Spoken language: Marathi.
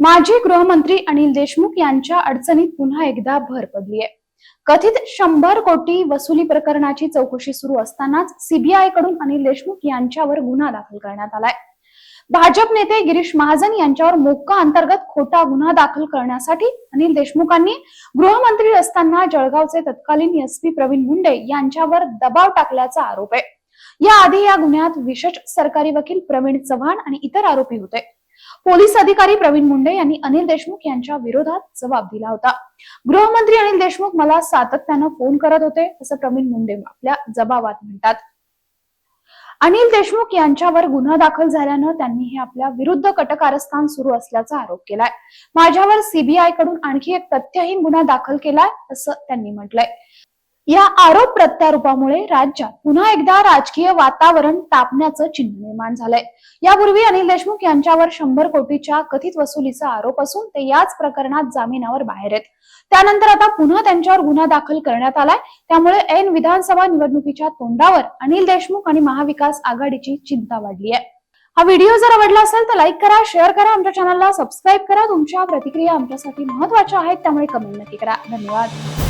माजी गृहमंत्री अनिल देशमुख यांच्या अडचणीत पुन्हा एकदा भर पडली आहे कथित शंभर कोटी वसुली प्रकरणाची चौकशी सुरू असतानाच सीबीआयकडून अनिल देशमुख यांच्यावर गुन्हा दाखल करण्यात आलाय. भाजप नेते गिरीश महाजन यांच्यावर मोक्का अंतर्गत खोटा गुन्हा दाखल करण्यासाठी अनिल देशमुखांनी गृहमंत्री असताना जळगावचे तत्कालीन एसपी प्रवीण मुंडे यांच्यावर दबाव टाकल्याचा आरोप आहे. याआधी या गुन्ह्यात विशेष सरकारी वकील प्रवीण चव्हाण आणि इतर आरोपी होते. पोलीस अधिकारी प्रवीण मुंडे यांनी अनिल देशमुख यांच्या विरोधात जबाब दिला होता. गृहमंत्री अनिल देशमुख मला सातत्यानं फोन करत होते असं प्रवीण मुंडे आपल्या जबाबात म्हणतात. अनिल देशमुख यांच्यावर गुन्हा दाखल झाल्यानं त्यांनी हे आपल्या विरुद्ध कटकारस्थान सुरू असल्याचा आरोप केलाय. माझ्यावर सीबीआयकडून आणखी एक तथ्यहीन गुन्हा दाखल केलाय असं त्यांनी म्हटलंय. या आरोप प्रत्यारोपामुळे राज्यात पुन्हा एकदा राजकीय वातावरण तापण्याचं चिन्ह निर्माण झालंय. यापूर्वी अनिल देशमुख यांच्यावर शंभर कोटीच्या कथित वसुलीचा आरोप असून ते याच प्रकरणात जामिनावर बाहेर आहेत. त्यानंतर आता पुन्हा त्यांच्यावर गुन्हा दाखल करण्यात आलाय. त्यामुळे ऐन विधानसभा निवडणुकीच्या तोंडावर अनिल देशमुख आणि महाविकास आघाडीची चिंता वाढली आहे हा व्हिडिओ जर आवडला असेल तर लाईक करा शेअर करा आमच्या चॅनलला सबस्क्राईब करा. तुमच्या प्रतिक्रिया आमच्यासाठी महत्त्वाच्या आहेत त्यामुळे कमेंट नक्की करा. धन्यवाद.